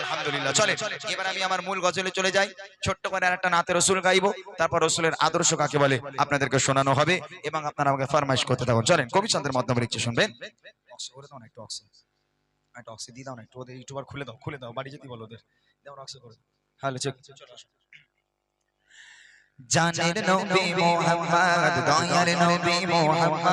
আলহামদুলিল্লাহ চলে এবার আমি আমার মূল গজলে চলে যাই। ছোট্ট করে আর একটা নাতে রসুল গাইবো তারপর রসুলের আদর্শ কাকে বলে আপনাদেরকে শোনানো হবে এবং আপনারা আমাকে ফরমাইশ করতে থাকুন। চলেন কবিচন্দ্রের মাধ্যমে লিখছে শুনবেন? অক্স করে দাও না একটু অক্সে একটা অক্সে দিয়ে দাও না একটু ওদের ইউটিউবার খুলে দাও খুলে দাও বাড়ি যেতে বলো ওদের। দাও অক্সে করে। হ্যালো চেক জানের নবী মোহাম্মদ দয়ার নবী মোহাম্মদ।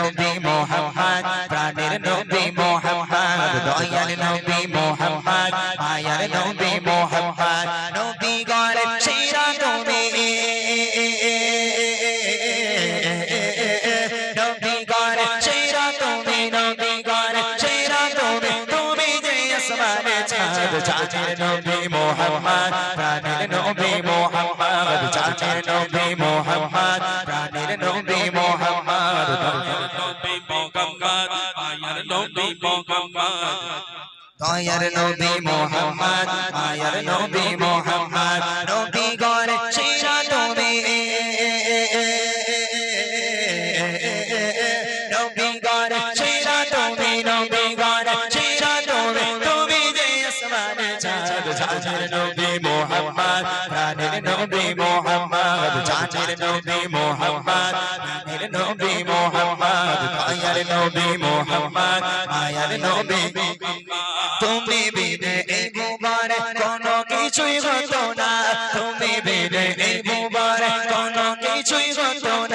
দয়ার নবী মোহাম্মদ, মায়ার নবী মোহাম্মদ, নবী গড় সেরা তুমি। নবী গড় সেরা তুমি, নবী গড় সেরা তুমি। তুমি যে আসমানে চাঁদ, চাঁদের নবী মোহাম্মদ, প্রাণের নবী মোহাম্মদ, চাঁদের নবী মোহাম্মদ, প্রাণের নবী মোহাম্মদ দয়ার নবী মোহাম্মদ, মায়ার নবী কিছুই হতো না তুমি বিনে এই মুবারে কোনো কিছুই হতো না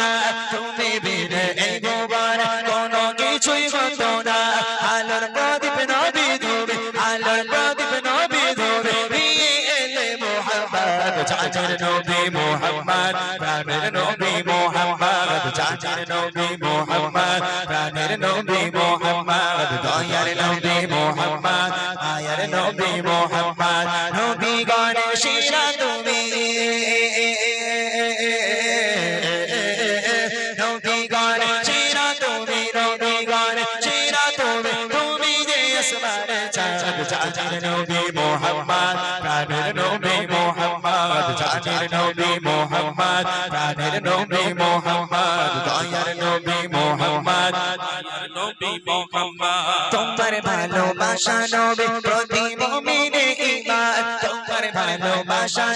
ভালোবাসা প্রতি মুমিনে ঈমান। তোমার ভালোবাসা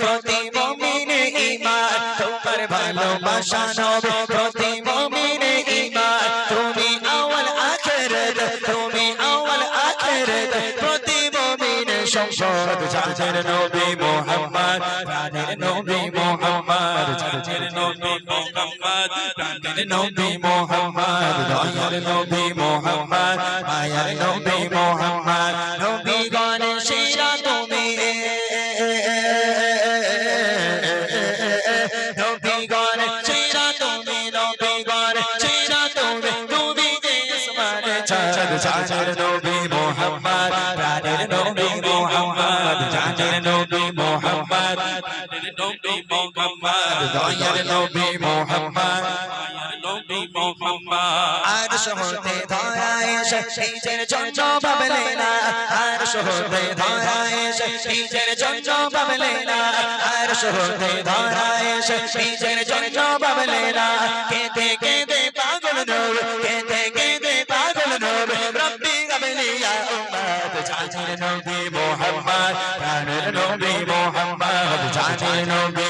প্রতি মুমিনে ঈমান। তোমার ভালোবাসা প্রতি মুমিনে ঈমান। তুমি আওয়াল আখিরাত, তুমি আওয়াল আখিরাত। প্রতি মুমিনে সম্পদ জানের নবী মোহাম্মদ, প্রাণের নবী মোহাম্মদ জানের নবী মোহাম্মদ, প্রাণের নবী মোহাম্মদ, দয়ার নবী মোহাম্মদ, মায়ার দয়ার নবী মোহাম্মদ নবী মোহাম্মদ আর শহরে ধরায় নিজের জন্য ভাবলে না আর শহরে ধরায় নিজের জন্য ভাবলে না আর শহরে ধরায় নিজের জন্য ভাবলে না কেঁদে কেঁদে পাগল নব কেঁদে কেঁদে পাগল নব রব্বি গাবলিয়া উম্মত জাজির নবী মোহাম্মদ প্রাণের নবী মোহাম্মদ জাজির নবী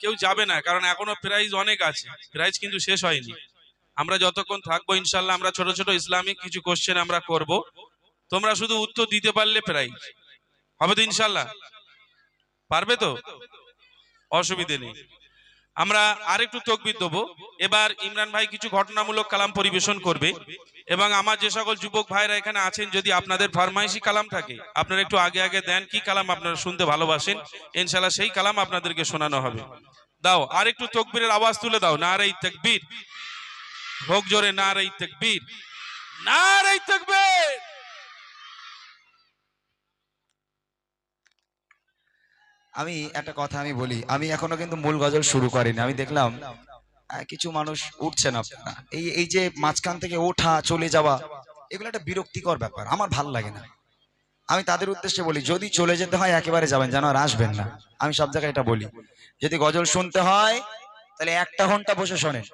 কেউ যাবে না, কারণ এখনও প্রাইজ অনেক আছে। প্রাইজ কিন্তু শেষ হয়নি। আমরা যতক্ষণ থাকব, ইনশাল্লাহ আমরা ছোট ছোট ইসলামিক কিছু কোশ্চেন আমরা করব। তোমরা শুধু উত্তর দিতে পারলে প্রাইজ। হবে তো ইনশাল্লাহ? পারবে তো? অসুবিধে নেই। আমরা আরেকটু তকবির দেবো। এবার ইমরান ভাই কিছু ঘটনামূলক কালাম পরিবেশন করবে এবং আমার যে সকল যুবক ভাইরা এখানে আছেন, যদি আপনাদের ফরমাইশি কালাম থাকে, আপনারা একটু আগে আগে দেন, কি কালাম আপনারা শুনতে ভালোবাসেন? ইনশাল্লাহ সেই কালাম আপনাদেরকে শোনানো হবে। দাও আর একটু তকবীরের আওয়াজ তুলে দাও। নারাই তকবীর। হোক জোরে না নারাই তকবীর। নারাই তকবীর! আমি একটা কথা আমি বলি, আমি এখনও কিন্তু মূল গজল শুরু করিনি, আমি দেখলাম কিছু মানুষ উঠছেন আপনারা এই এই যে মাঝখান থেকে ওঠা, চলে যাওয়া, এগুলো একটা বিরক্তিকর ব্যাপার, আমার ভালো লাগে না। আমি তাদের উদ্দেশ্যে বলি, যদি চলে যেতে হয়, একেবারে যাবেন, যেন আর আসবেন না। আমি সব জায়গায় এটা বলি, যদি গজল শুনতে হয়, তাহলে একটা ঘণ্টা বসে শোনেন।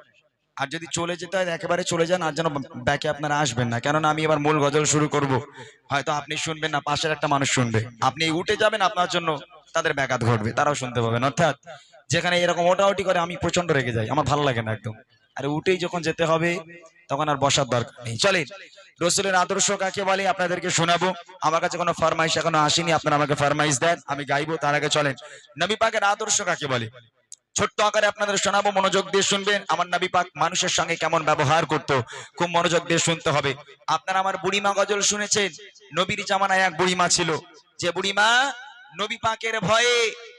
আর যদি চলে যেতে হয়, একেবারে চলে যান, আর যেন ব্যাকে আপনারা আসবেন না। কেননা আমি এবার মূল গজল শুরু করব। হয়তো আপনি শুনবেন না, পাশের একটা মানুষ শুনবে। আপনি উঠে যাবেন, আপনার জন্য তাদের ব্যাঘাত ঘটবে, তারাও শুনতে পাবেন। অর্থাৎ যেখানে এরকম ওটাওটি করে, আমি প্রচণ্ড রেগে যাই। আমার ভালো লাগে না একদম। আর উঠেই যখন যেতে হবে, তখন আর বসার দরকার নেই। চলেন, রসুলের আদর্শ কাকে বলে আপনাদেরকে শোনাবো। আমার কাছে কোনো ফরমাইশ এখনও আসেনি, আপনারা আমাকে ফরমাইশ দেন, আমি গাইবো, তার আগে চলেন। নবী পাকের আদর্শ কাকে বলে? ছোট্ট আকারে আপনাদের শোনাবো, মনোযোগ দিয়ে শুনবেন, আমার নবী পাক মানুষের সঙ্গে কেমন ব্যবহার করত, খুব মনোযোগ দিয়ে শুনতে হবে। আপনারা আমার বুড়িমা গজল শুনেছেন? নবীর জামানায় এক বুড়িমা ছিল। যে বুড়িমা, নবী পাকের ভয়ে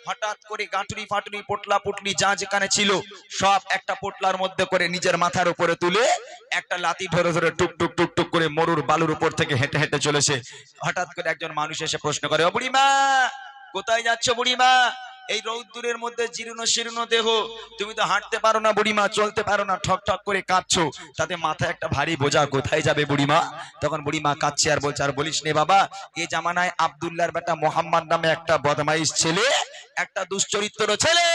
হঠাৎ করে গাঁটুরি ফাটুরি, পোটলা পুটলি যা যেখানে ছিল, সব একটা পোটলার মধ্যে করে নিজের মাথার উপরে তুলে একটা লাতি ধরে ধরে টুক টুক টুক টুক করে মরুর বালুর উপর থেকে হেঁটে হেঁটে চলেছে। হঠাৎ করে একজন মানুষ এসে প্রশ্ন করে বুড়িমা, কোথায় যাচ্ছ বুড়িমা? এই রৌদ্দুরের মধ্যে জীর্ণ শীর্ণ দেহ, তুমি তো হাঁটতে পারো না বুড়িমা, চলতে পারো না, ঠক ঠক করে কাঁদছো তাতে মাথায় একটা ভারী বোঝা, কোথায় যাবে বুড়িমা? তখন বুড়িমা কাঁদছে আর বলছে, আর বলিস নে বাবা, এ জামানায় আবদুল্লার বেটা মোহাম্মদ নামে একটা বদমাইশ ছেলে, একটা দুশ্চরিত্র ছেলে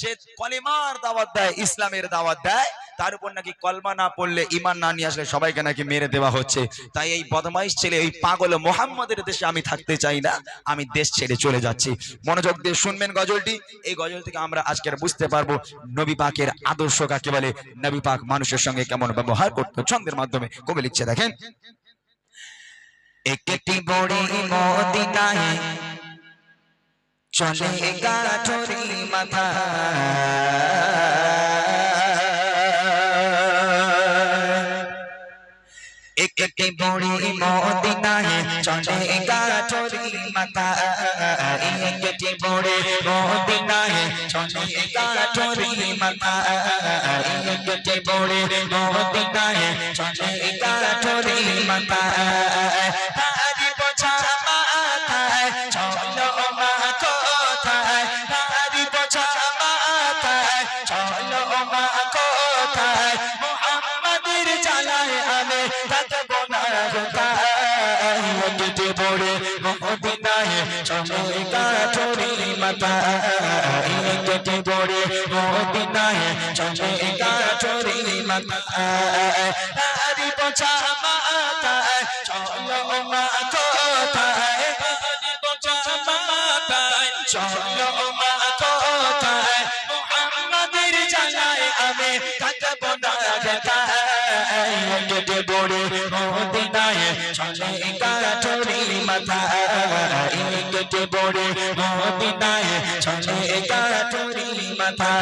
সে কলিমার দাওয়াত দেয়, ইসলামের দাওয়াত দেয়। তার উপর নাকি কলমা না পড়লে ইমান না নিয়ে আসলে সবাইকে নাকি মেরে দেওয়া হচ্ছে। তাই এই বদমাইশ ছেলে, এই পাগল মোহাম্মদের দেশে আমি থাকতে চাই না, আমি দেশ ছেড়ে চলে যাচ্ছি। মনোযোগ দিয়ে শুনবেন গজলটি। এই গজল থেকে আমরা আজকের বুঝতে পারব নবী পাকের আদর্শ কাকে বলে, নবী পাক মানুষের সঙ্গে কেমন ব্যবহার করতো। ছন্দের মাধ্যমে কবি লিখছে, দেখেন। একটি বড়ি মদিনায় চলে গাঠরি মাথা। একটি বড়ি মদিনায় চলে গাঠরি মাথা। একটি বড়ি মদিনায় চলে গাঠরি মাথা। একটি বড়ি মদিনায় চলে গাঠরি মাথা। থাকব না কেটে পড়ে মদিনায় চলে কাঠরি মাথা কেটে পড়ে মদিনায় চলে কাঠরি মাথা তারি পোছা মাথায় চলো মা কোথায় তারি পোছা মাথায় চলো মা কোথায় আমি থাকব না কাঠরি মাথা কাঠরি মাথা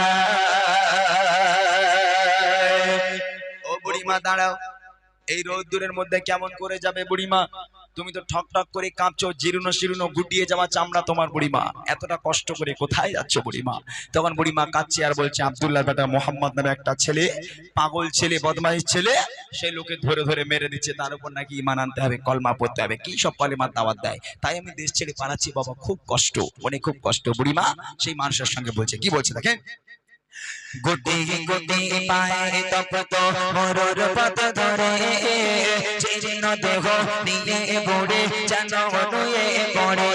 ও বুড়িমা, দাঁড়াও। এই রোদ্দুরের মধ্যে কেমন করে যাবে বুড়িমা? তুমি তো ঠক ঠক করে কাঁপছো, জীর্ণ শীর্ণ গুটিয়ে যাওয়া চামড়া তোমার বুড়িমা। এতটা কষ্ট করে কোথায় যাচ্ছ বুড়িমা? তখন বুড়িমা কাঁদছে আর বলছে, আবদুল্লাহ বেটা মোহাম্মদ নামে একটা ছেলে, পাগল ছেলে, বদমাইশ ছেলে সেই লোকে ধরে ধরে মেরে দিচ্ছে, তার উপর নাকি ইমান আনতে হবে, কলমা পড়তে হবে, কি সব কলেমার দাওয়াত দেয়? তাই আমি দেশ ছেড়ে পালাচ্ছি, বাবা, খুব কষ্ট অনেক খুব কষ্ট। বুড়িমা সেই মানুষের সঙ্গে বলছে, কি বলছে দেখেন? গুটি গুটি পায়ে তপ্ত, মরুর পথ ধরে চিহ্ন দেহ নিয়ে বুড়ে যেন নুয়ে পড়ে।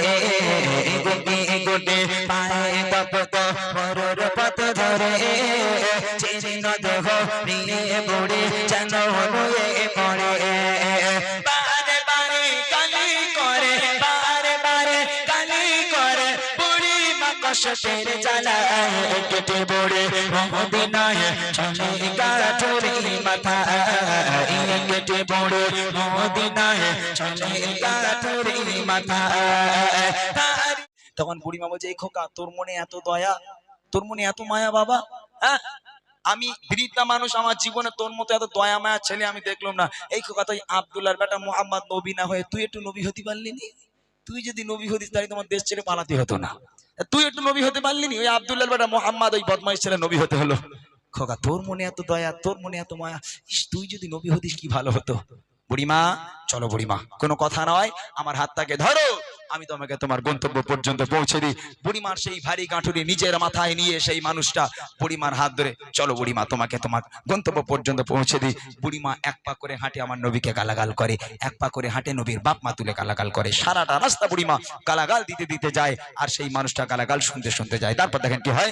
গুটি গুটি পায়ে তপ্ত, মরুর পথ ধরে চিহ্ন দেহ নিয়ে বুড়ে যেন নুয়ে পড়ে। তখন বুড়িমা বলছে, এই খোকা, তোর মনে এত দয়া? তোর মনে এত মায়া বাবা? হ্যাঁ? আমি বৃদ্ধা মানুষ, আমার জীবনে তোর মতো এত দয়া মায়া ছেলে আমি দেখলাম না। এই খোকা, তুই আব্দুল্লাহর বেটা মোহাম্মদ নবী না হয়ে তুই একটু নবী হতে পারলি তুই যদি নবী হতিস, তাহলে তোমার দেশ ছেড়ে পালাতে হতো না। তুই একটু নবী হতে পারলি নি? ওই আবদুল্লাহ বেটা মোহাম্মদ, ওই বদমাইশ ছেলে নবী হতে হলো। খোকা, তোর মনে এত দয়া, তোর মনে এত মায়া। তুই যদি নবী হতিস কি ভালো হতো? বুড়িমা, চলো বুড়িমা, কোনো কথা নয়, আমার হাতটাকে ধরো। আমি তোমাকে তোমার গন্তব্য পর্যন্ত পৌঁছে দিই। বুড়িমার সেই ভারী গাঁঠুরি নিজের মাথায় নিয়ে সেই মানুষটা বুড়িমার হাত ধরে, চলো বুড়িমা, তোমাকে তোমার গন্তব্য পর্যন্ত পৌঁছে দিই। বুড়িমা এক পা করে হাঁটে আমার নবীকে গালাগাল করে, এক পা করে হাঁটে নবীর বাপ মা তুলে গালাগাল করে। সারাটা রাস্তা বুড়িমা গালাগাল দিতে দিতে যায় আর সেই মানুষটা গালাগাল শুনতে শুনতে যায়। তারপর দেখেন কি হয়?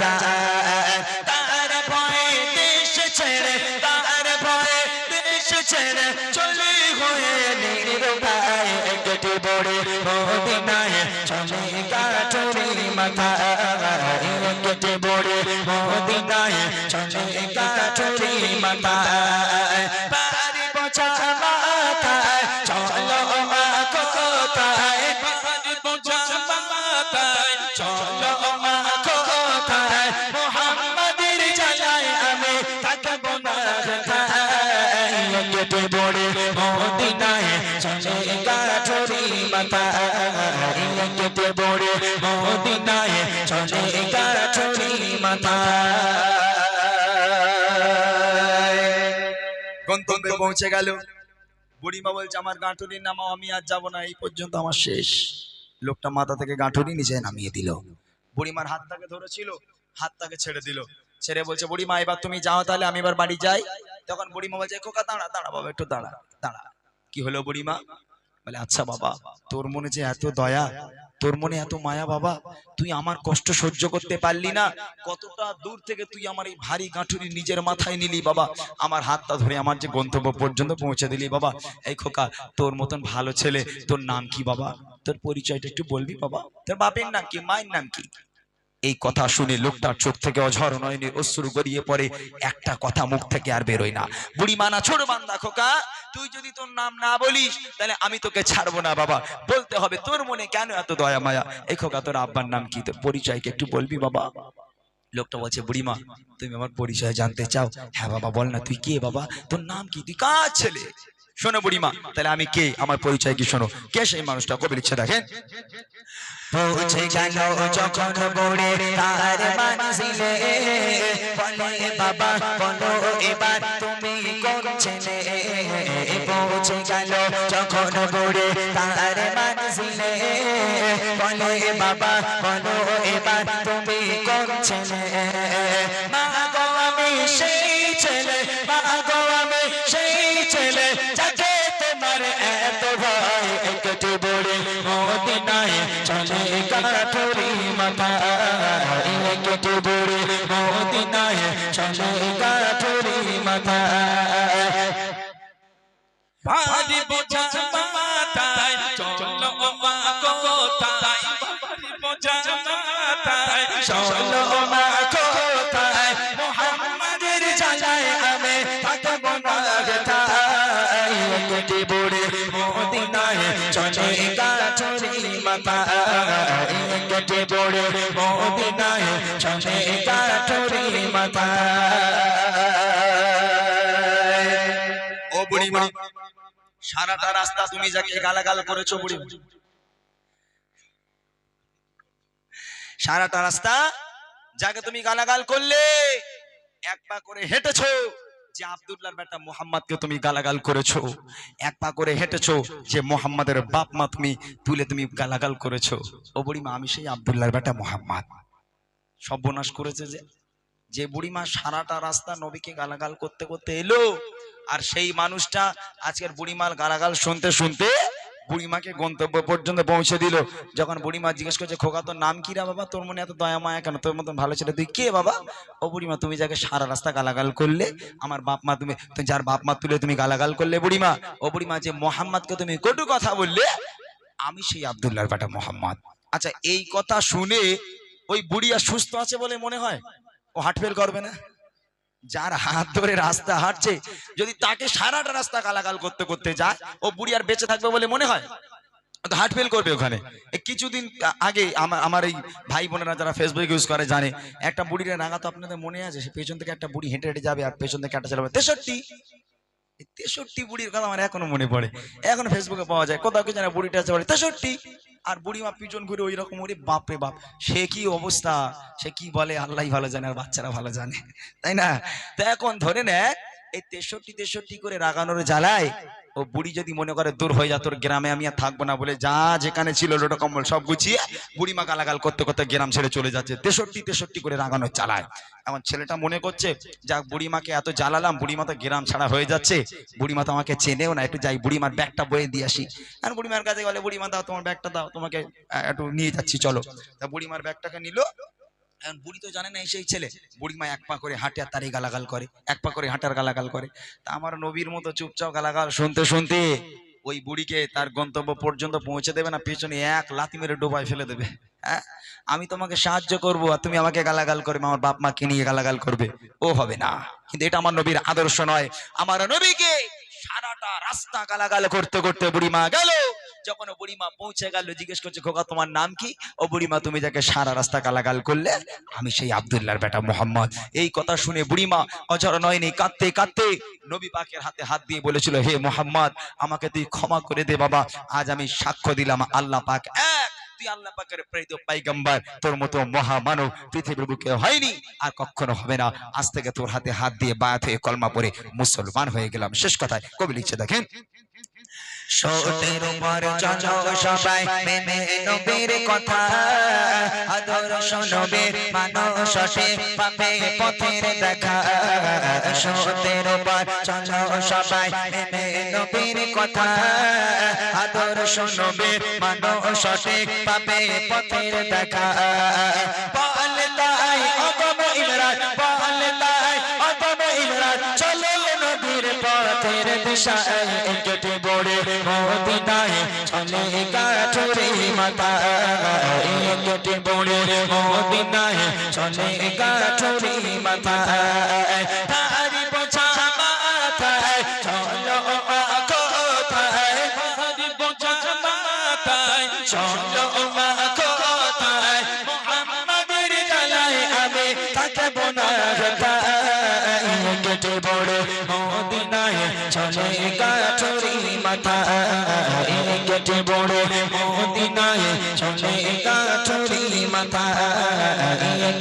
কেটে পড়ে মদিনায় চলে কাঠুরি মাথা গন্তব্যে পৌঁছে গেল। বুড়িমা বলছে, আমার গাঁটুরি নামাও আমি আর যাব না, এই পর্যন্ত আমার শেষ। লোকটা মাথা থেকে গাঁটুরি নিচে নামিয়ে দিল। বুড়িমার হাতটাকে ধরেছিল হাতটাকে ছেড়ে দিল। ছেড়ে বলছে, বুড়িমা, এবার তুমি যাও, তাহলে আমি এবার বাড়ি যাই। তখন বুড়িমা বলছে, খোকা, দাঁড়া দাঁড়া বাবা, একটু দাঁড়া দাঁড়া। কি হলো বুড়িমা? বলে আচ্ছা বাবা তোর মনে যে এত দয়া তোর মনে এত মায়া বাবা তুই আমার কষ্ট সহ্য করতে পারলি না। কতটা দূর থেকে তুই আমার এই ভারী গাঁঠুরি নিজের মাথায় নিলি বাবা। আমার হাতটা ধরে আমার যে গন্তব্য পর্যন্ত পৌঁছে দিলি বাবা। এই খোকা তোর মতন ভালো ছেলে তোর নাম কি বাবা? তোর পরিচয়টা একটু বলবি বাবা? তোর বাপের নাম কি মায়ের নাম কি? এই কথা শুনে লোকটার চোখ থেকে অঝর নয়নে অশ্রু গড়িয়ে পড়ে। একটা কথা মুখ থেকে আর বেরোয় না। বুড়ি মানা, ছোট বান্দা খোকা, তুই যদি তোর নাম না বলিস, তাহলে আমি তোকে ছাড়বো না বাবা। বলতে হবে, তোর মনে কেন এত দয়া মায়া? এই খোকা, তোর আব্বার নাম কি? তোর পরিচয়কে একটু বলবি বাবা। লোকটা বলছে বুড়িমা তুমি আমার পরিচয় জানতে চাও? হ্যাঁ বাবা, বল না, তুই কে বাবা? তোর নাম কি? তুই কার ছেলে? শোনো বুড়িমা, তাহলে আমি কে? আমার পরিচয় কি শোনো? কে সেই মানুষটা? কবি লিখছে দেখেন। পৌঁছে গেল যখন বড়ে তার মানসিলে বলে, বাবা, বলো এবার তুমি কোন পৌঁছে গেল যখন বড়ে তার মানসিলে বলে, বাবা, বলো এবার তুমি কোন ছেলে? ভয় বড়ে মদিনায় চলে কাঠুরি মাথা। একটু বড়ে মদিনায় চলে কাঠুরি মাথা। ভারী বোঝা মাথায়, চলো মা কোথায় ভারী বোঝা মাথায়, চলো মা কাঠুরি মাথা ও সারাটা রাস্তা তুমি যাকে গালাগাল করেছ বুড়ি সারাটা রাস্তা যাকে তুমি গালাগাল করলে, এক পা করে হেঁটেছো। যে আব্দুল্লাহর বেটা মোহাম্মদকে তুমি গালাগাল করেছ, এক পা করে হেঁটেছো, যে মোহাম্মদের বাপ মা তুমি তুলে তুমি গালাগাল করেছ। ও বুড়িমা, আমি সেই আব্দুল্লাহর বেটা মোহাম্মদ। সর্বনাশ করেছে যে যে বুড়িমা সারাটা রাস্তা নবীকে গালাগাল করতে করতে এলো, আর সেই মানুষটা আজকের বুড়িমার গালাগাল শুনতে শুনতে বুড়িমাকে গন্তব্য পর্যন্ত পৌঁছে দিল। যখন বুড়িমা জিজ্ঞেস করছে, খোকা, তোর নাম কি বাবা? তোর মনে এত দয়া, মায়া কেন? তোর মতন ভালো ছেলে তুই কে বাবা? ও বুড়িমা, তুমি যাকে সারা রাস্তা গালাগাল করলে, আমার বাপ মা তুমি যার বাপ মা তুলে তুমি গালাগাল করলে বুড়িমা, ও বুড়িমা যে মোহাম্মদকে তুমি কটু কথা বললে, আমি সেই আব্দুল্লাহর বেটা মোহাম্মদ। আচ্ছা এই কথা শুনে ওই বুড়িয়া সুস্থ আছে বলে মনে হয়? ও হাটফেল করবে না? যার হাত ধরে রাস্তা হাঁটছে, যদি তাকে সারাটা রাস্তা কালাকাল করতে করতে যায়, ও বুড়ি আর বেঁচে থাকবে বলে মনে হয়? তো হার্ট ফেল করবে ওখানে। কিছুদিন আগে আমার আমার এই ভাই বোনেরা যারা ফেসবুক ইউজ করে জানে, একটা বুড়ির রাঙা তো আপনাদের মনে আছে? সে পেছন থেকে একটা বুড়ি হেঁটে হেঁটে যাবে আর পেছন থেকে একটা চালাবে তেষট্টি। তেষট্টি বুড়ির কথা আমার এখনও মনে পড়ে। এখন ফেসবুকে পাওয়া যায়। কোথাও কি জানে বুড়িটা আছে তেষট্টি। আর বুড়িমা পিছন ঘুরে ওই রকম ওরে বাপ রে বাপ, সে কি অবস্থা? সে কি বলে? আল্লাহ ভালো জানে, আর বাচ্চারা ভালো জানে। তাই না? তো এখন ধরে নে এই তেষট্টি তেষট্টি করে রাগানোর জ্বালায়, ও বুড়ি যদি মনে করে, দূর হয়ে যা তোর গ্রামে, আমি আর থাকব না, বলে যা যেখানে ছিল লোটো কম্বল সব গুছিয়ে বুড়িমা গালাগাল করতে করতে গ্রাম ছেড়ে চলে যাচ্ছে। তেষট্টি তেষট্টি করে রাগানো চালায় এখন ছেলেটা মনে করছে যাক বুড়িমাকে এত জ্বালালাম, বুড়িমা তো গ্রাম ছাড়া হয়ে যাচ্ছে। বুড়িমা তো আমাকে চেনেও না, একটু যাই, বুড়িমার ব্যাগটা বয়ে দিয়ে আসি। আর বুড়িমার কাছে গেলে, বুড়িমা, দাও, তোমার ব্যাগটা দাও, তোমাকে একটু নিয়ে যাচ্ছি, চলো। তা বুড়িমার ব্যাগটাকে নিল এখন বুড়ি তো জানে না সেই ছেলে। বুড়িমা এক পা করে হাঁটে আর তারই গালাগাল করে এক পা করে হাঁটার গালাগাল করে। তা আমার নবীর মতো চুপচাপ গালাগাল শুনতে শুনতে ওই বুড়িকে তার গন্তব্য পর্যন্ত পৌঁছে দেবে না পেছনে এক লাথি মেরে ডোবায় ফেলে দেবে। হ্যাঁ? আমি তোমাকে সাহায্য করব আর তুমি আমাকে গালাগাল করবে আমার বাপ মাকে নিয়ে গালাগাল করবে। ও হবে না। কিন্তু এটা আমার নবীর আদর্শ নয়। আমার নবীকে সারাটা রাস্তা গালাগাল করতে করতে বুড়িমা গেল। যখন ও বুড়িমা পৌঁছে গেল, জিজ্ঞেস করছে, খোকা, তোমার নাম কি? ও বুড়িমা, তুমি যাকে সারা রাস্তা গালাগাল করলে, আমি সেই আব্দুল্লাহর বেটা মোহাম্মদ। এই কথা শুনে বুড়িমা অজর নয়নি কাঁদতে কাঁদতে নবী পাকের হাতে হাত দিয়ে বলেছিল, হে মোহাম্মদ, আমাকে তুই ক্ষমা করে দে বাবা, আজ আমি সাক্ষ্য দিলাম, আল্লাহ পাক এক, তুই আল্লাহ পাকের প্রেরিত পাইগাম্বার, তোর মতো মহামানব পৃথিবীর বুকে হয়নি, আর কখনো হবে না। আজ থেকে তোর হাতে হাত দিয়ে বায়াত হয়ে কলমা পড়ে মুসলমান হয়ে গেলাম। শেষ কথায় কবি লিখছে, দেখেন সতের উপর চলো সবাই মেনে নবীর কথা। আদর্শ নবীর মানসে পাবে পথের দেখা। সতের উপর চলো সবাই মেনে নবীর কথা। আদর্শ নবীর মানসে পাবে পথের দেখা। বল তাই অগম ইমরান, বল তাই অগম ইমরান। চলো নবীর পথের দিশায় কেটে বড়ে মদিনায় চলে গাছরে মাথা কেটে বড়ে মদিনায় চলে গাছরে মাথা তারি বোঝা মাথায় মদিনায় চলে মাথা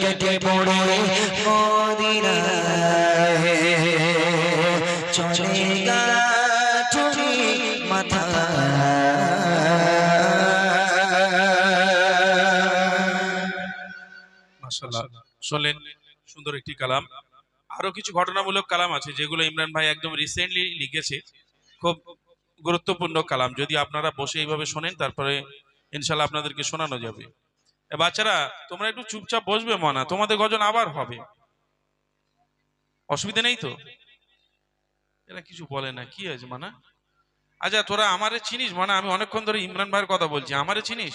কেটে বড় মদিনায় চলে মাথা শুনলেন, সুন্দর একটি কালাম। আরও কিছু ঘটনামূলক কালাম আছে, যেগুলো ইমরান ভাই একদম রিসেন্টলি লিখেছে। খুব গুরুত্বপূর্ণ কালাম। যদি আপনারা বসে এইভাবে শোনেন, তারপরে ইনশাল্লাহ আপনাদেরকে শোনানো যাবে। বাচ্চারা, তোমরা একটু চুপচাপ বসবে মনা, তোমাদের গজন আবার হবে। অসুবিধা নেই তো? এরা কিছু বলে না, কি আছে মানা? আচ্ছা তোরা আমারে চিনিস মানা? আমি অনেকক্ষণ ধরে ইমরান ভাইয়ের কথা বলছি, আমারে চিনিস?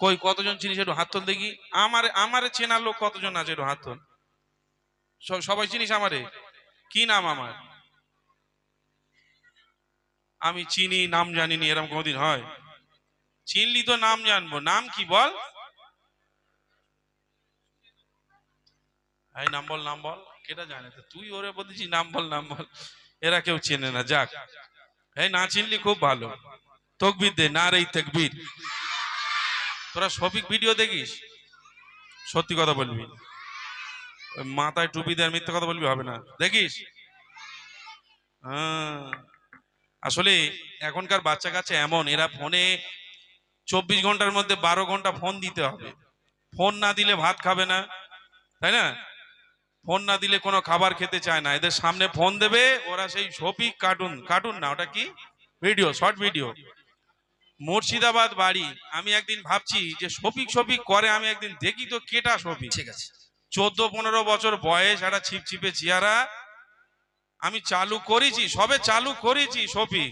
কই, কতজন চিনিস একটু হাত তোল দেখি। আমার আমার চেনার লোক কতজন আছে একটু হাত তোল। সবাই চিনিস আমারে? কি নাম আমার? আমি চিনি, নাম জানিনি এরকম কোনদিন হয়। চিনলি তো নাম জানব। নাম কি বল? এই নাম বল নাম বল। কেটা জানে? তো তুই ওরে বলছিস নাম বল নাম বল। এরা কেউ চেনে না। যাক। এই না চিনলি খুব ভালো। তকবির দে, না রে তকবির। তোরা শফিক ভিডিও দেখিস? সত্যি কথা বলবি। মাথায় টুপি দেওয়ার মিথ্যে কথা বলবি, হবে না। দেখিস? হ্যাঁ। আসলে এখনকার বাচ্চা কাছে এমন এরা ফোনে চব্বিশ ঘণ্টার মধ্যে বারো ঘণ্টা ফোন দিতে হবে। ফোন না দিলে ভাত খাবে না তাই না? ফোন না দিলে কোনো খাবার খেতে চায় না। এদের সামনে ফোন দেবে ওরা সেই শফিক কার্টুন কার্টুন না ওটা কি? Video short video. মুর্শিদাবাদ বাড়ি আমি একদিন ভাবছি যে শফিক শফিক করে আমি একদিন দেখি তো কেটা শফিক ঠিক আছে। চোদ্দ পনেরো বছর বয়স একটা ছিপছিপে চেহারা আমি চালু করেছি, সবে চালু করেছি সফি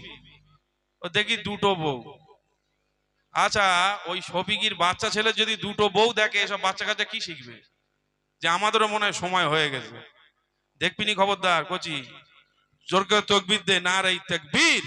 ও দেখি দুটো বউ। আচ্ছা ওই সফিকির বাচ্চা ছেলে যদি দুটো বউ দেখে, এসব বাচ্চা কাচ্চা কি শিখবে? যে আমাদেরও মনে হয় সময় হয়ে গেছে। দেখবিনি খবরদার, কচি? জোরকে তকবির দে, না রে তকবীর।